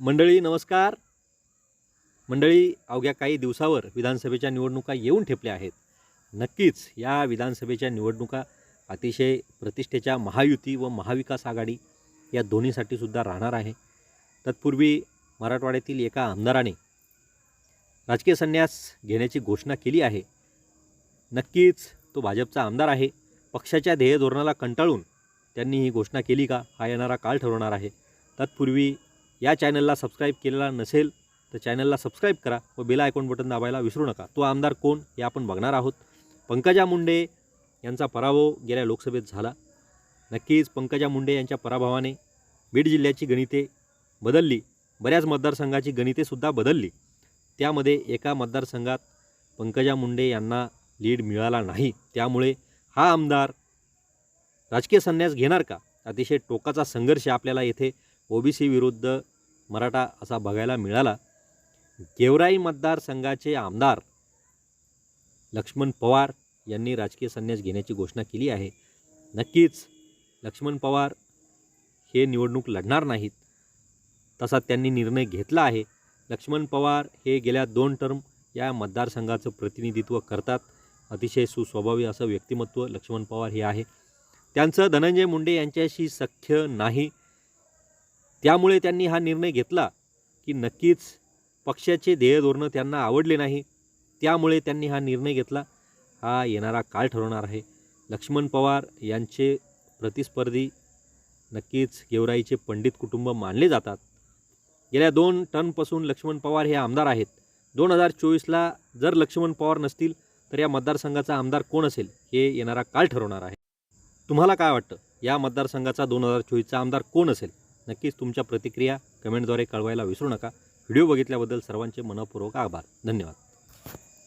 मंडळी नमस्कार. मंडळी अवघ्या काही दिवसावर विधानसभेच्या निवडणुका येऊन ठेपल्या आहेत. नक्कीच या विधानसभेच्या निवडणुका अतिशय प्रतिष्ठेच्या महायुती व महाविकास आघाडी या दोन्हीसाठी सुद्धा राहणार आहे. तत्पूर्वी मराठवाड्यातील एका आमदाराने राजकीय संन्यास घेण्याची घोषणा केली आहे. नक्कीच तो भाजपचा आमदार आहे. पक्षाच्या ध्येय धोरणाला कंटाळून त्यांनी ही घोषणा केली का? हा येणारा काळ ठरवणार आहे. तत्पूर्वी या चॅनलला सबस्क्राईब केलेला नसेल तर चॅनलला सबस्क्राईब करा व बेल आयकॉन बटन दाबायला विसरू नका. तो आमदार कोण हे आपण बघणार आहोत. पंकजा मुंडे यांचा पराभव गेल्या लोकसभेत झाला. नक्कीच पंकजा मुंडे यांच्या पराभवाने बीड जिल्ह्याची गणिते बदलली. बऱ्याच मतदारसंघाची गणितेसुद्धा बदलली. त्यामध्ये एका मतदारसंघात पंकजा मुंडे यांना लीड मिळाला नाही. त्यामुळे हा आमदार राजकीय संन्यास घेणार का? अतिशय टोकाचा संघर्ष आपल्याला येथे ओबीसी विरुद्ध मराठा असा बघायला मिळाला. गेवराई मतदारसंघाचे आमदार लक्ष्मण पवार यांनी राजकीय संन्यास घेण्याची घोषणा केली आहे. नक्कीच लक्ष्मण पवार हे निवडणूक लढणार नाहीत तसा त्यांनी निर्णय घेतला आहे. लक्ष्मण पवार हे गेल्या दोन टर्म या मतदारसंघाचं प्रतिनिधित्व करतात. अतिशय सुस्वभावी असं व्यक्तिमत्व लक्ष्मण पवार हे आहे. त्यांचं धनंजय मुंडे यांच्याशी सख्य नाही. त्यामुळे त्यांनी हा निर्णय घेतला की नक्कीच पक्षाचे ध्येय धोरणं त्यांना आवडले नाही. त्यामुळे त्यांनी हा निर्णय घेतला. हा येणारा काळ ठरवणार आहे. लक्ष्मण पवार यांचे प्रतिस्पर्धी नक्कीच गेवराईचे पंडित कुटुंब मानले जातात. गेल्या दोन टनपासून लक्ष्मण पवार हे आमदार आहेत. दोन हजार चोवीसला जर लक्ष्मण पवार नसतील तर या मतदारसंघाचा आमदार कोण असेल हे येणारा काळ ठरवणार आहे. तुम्हाला काय वाटतं? या मतदारसंघाचा दोन हजार चोवीसचा आमदार कोण असेल? नक्कीच तुमच्या प्रतिक्रिया कमेंटद्वारे कळवायला विसरू नका. व्हिडिओ बघितल्याबद्दल सर्वांचे मनपूर्वक आभार. धन्यवाद.